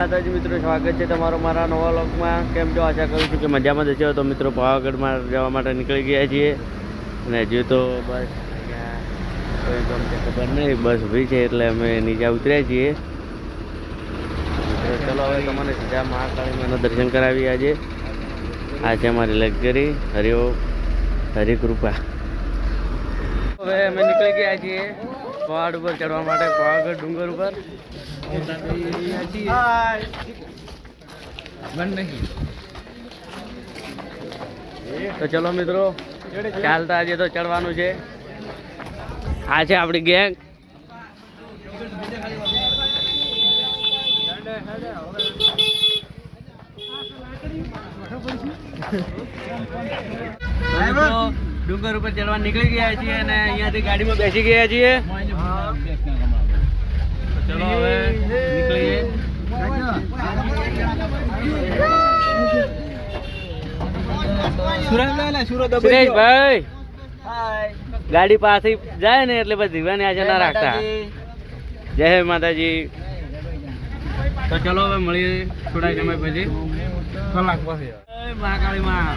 માતાજી મિત્રો, સ્વાગત છે તમારો મારા નવા લોકમાં કેમ છો? આશા કરું છું કે મજામાં જ તો મિત્રો, પાવાગઢમાં જવા માટે નીકળી ગયા છીએ. અને હજુ તો બસ ખબર નહીં. બસ ઊભી છે એટલે અમે નીચે ઉતર્યા છીએ. ચલો, હવે તમને સીધા મહાકાળીમાના દર્શન કરાવી આજે. આ છે અમારી લક્ઝરી. હરિઓ હરિકૃપા હવે અમે નીકળી ગયા છીએ પહાડ ઉપર ચડવા માટે, પાવાગઢ ડુંગર ઉપર. તો ચલો મિત્રો ચાલતા આજે તો ચડવાનું છે. આ છે આપણી ગેંગ. ડુંગર ઉપર ચડવા નીકળી ગયા છીએ અને અહીંયાથી ગાડીમાં બેસી ગયા છીએ. ચલો હવે નીકળીએ. સુરેશભાઈ ગાડી પાસે જાય ને એટલે બસ દીવાની આજે ના રાખતા. જય માતાજી. તો ચલો હવે મળીએ થોડા સમય પછી. કલાક પછી. મહાકાળી માં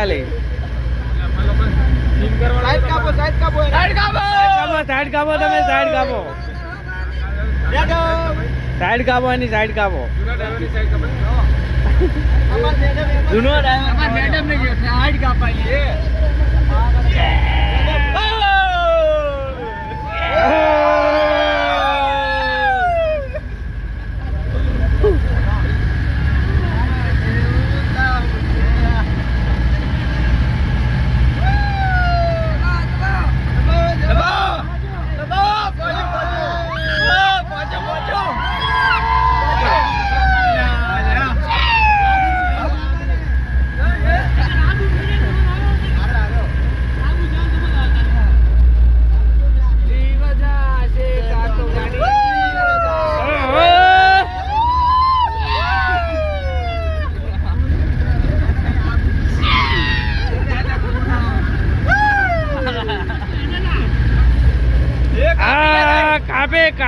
જુઓ ખાલી સાઈડ કાપો સાઈડ કાપો! તમે સાઈડ કાપો. સાઈડ કાપો એની સાઈડ કાપો. જૂનો આ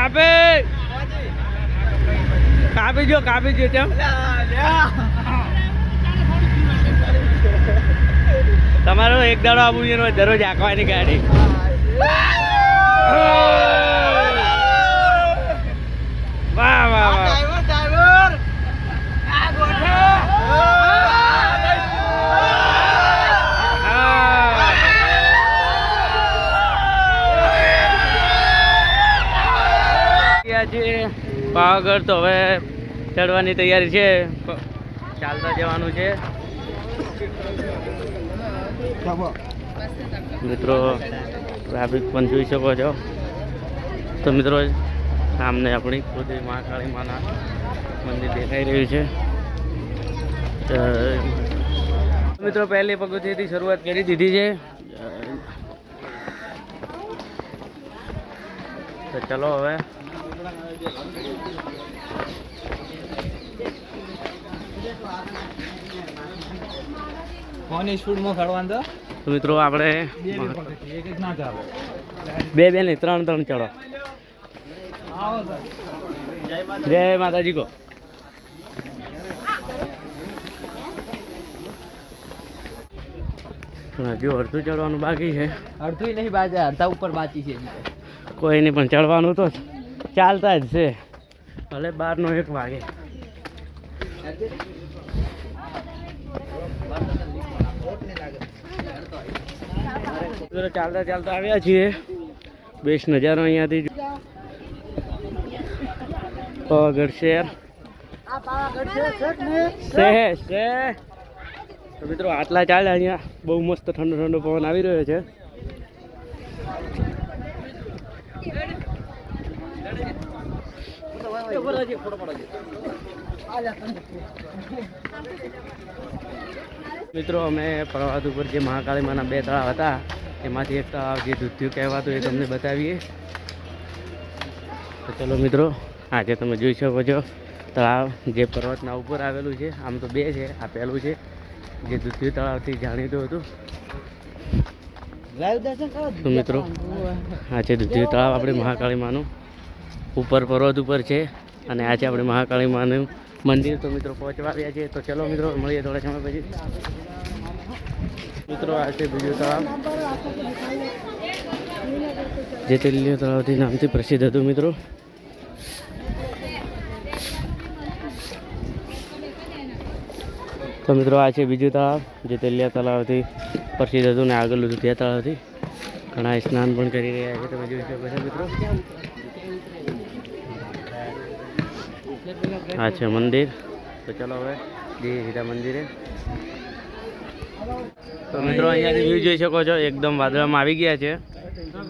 કાપે. કાપે જો કાપી જો તેમ. તમારો એક દાડો આવું ને દરરોજ આંકવાની ગાડી. વાહ વાહ વાહ. ગયા છીએ પાવાગઢ તો હવે ચડવાની તૈયારી છે. ચાલતા જવાનું છે. મિત્રો ટ્રાફિક પણ જોઈ શકો છો. તો મિત્રો, સામને આપણી ખુદ મહાકાળી માના મંદિર દેખાઈ રહ્યું છે. મિત્રો, પહેલી પગથિયાથી શરૂઆત કરી દીધી છે. તો ચલો હવે. તો? મિત્રો આપણે એક એક ના ચાલે બે બે નહીં ત્રણ ત્રણ ચડો. જય માતાજી કો. હજુ અડધું ચડવાનું બાકી છે. અડધું નહીં બાજે અડધા ઉપર બાકી છે કોઈને પણ ચડવાનું તો ચાલતા જ છે. ભલે બારનો એક વાગે. ચાલતા ચાલતા આવ્યા છીએ. બેસ્ટ નજારો અહીંયાથી. પાવાગઢ શહેર. શહેર મિત્રો, આટલા ચાલ્યા અહીંયા. બહુ મસ્ત ઠંડો ઠંડો પવન આવી રહ્યો છે. મિત્રો, અમે પર્વત ઉપર જે મહાકાળીમાના બે તળાવ હતા, એમાંથી એક તળાવ જે દૂધ્યું કહેવાતું એ તમને બતાવીએ. તો ચલો મિત્રો, આજે તમે જોઈ શકો છો, તળાવ જે પર્વતના ઉપર આવેલું છે, આમ તો બે છે, આ પહેલું છે, જે દૂધ્યું તળાવથી જાણીતું હતું. મિત્રો, આ છે દૂધ્યું તળાવ, આપણે મહાકાળીમાનું. ઉપર પર્વત ઉપર છે અને આજે આપણે મહાકાળી માનું મંદિર તો મિત્રો પહોંચવા રહ્યા છે તો ચલો મિત્રો, મળીએ થોડા સમય પછી. મિત્રો, આ છે બીજું તળાવ. જે તેલીય તળાવથી નામથી પ્રસિદ્ધ હતું મિત્રો. તો મિત્રો, આ છે બીજું તળાવ જે તેલિયા તળાવથી પ્રસિદ્ધ હતું ને આગળ લુધિયા તળાવથી. ઘણા સ્નાન પણ કરી રહ્યા છે. તમે જોઈ શકો છો મિત્રો. આ છે મંદિર. તો ચલો હવે જઈએ સીધા મંદિરે. તો મિત્રો અહીંયાથી વ્યૂ જોઈ શકો છો એકદમ વાદળામાં આવી ગયા છે.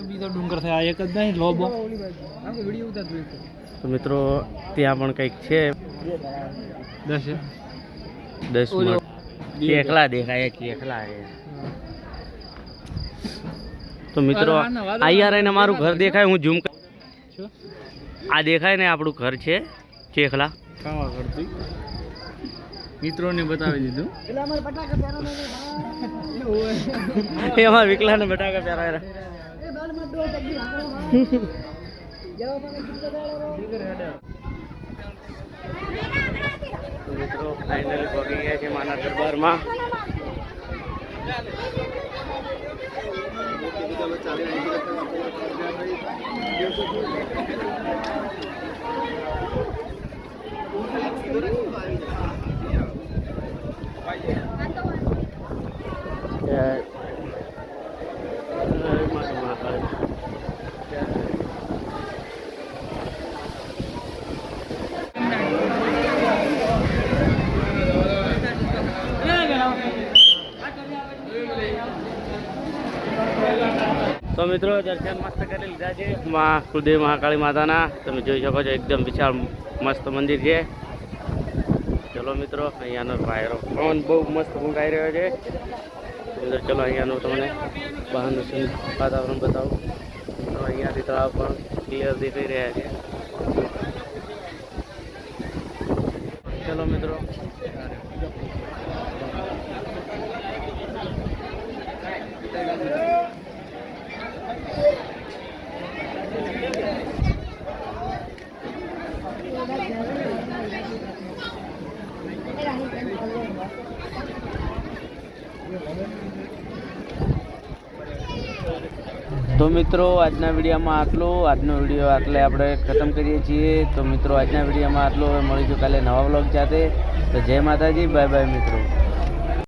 બીજો ડુંગર છે આ એક જ નહીં લોબો તો મિત્રો ત્યાં પણ કંઈક છે. દસ દસ ઓલો. દેખાય છે. તો મિત્રો અહીંયા રહીને મારું ઘર દેખાય હું ઝૂમ આ દેખાય ને આપણું ઘર છે. ચેખલા કાવા કરતી. મિત્રોને બતાવી દીધું. એમાં વિકલાને બટાકા પહેરાવેલા. તો મિત્રો ફાઇનલી પહોંચી ગયા છે માના દરબારમાં. મિત્રો દર્શન મસ્ત કરી લીધા છે માં કુલદેવ મહાકાળી માતાના. તમે જોઈ શકો છો, એકદમ વિશાળ મસ્ત મંદિર છે. ચલો મિત્રો, અહીંયાનો વાયરો પવન બહુ મસ્ત ફૂંકાઈ રહ્યો છે. ચલો અહીંયાનું તમને બહારનું વાતાવરણ બતાવું. તો અહીંયાથી તળાવ પણ ક્લિયર દેખાઈ રહ્યા છે. ચલો મિત્રો. તો મિત્રો, આજના વિડીયોમાં આટલું. આજનો વીડિયો આટલે આપણે ખતમ કરીએ છીએ. તો મિત્રો, આજના વિડીયોમાં આટલું. હવે મળીશું કાલે નવા બ્લોગ સાથે. તો જય માતાજી. બાય બાય મિત્રો.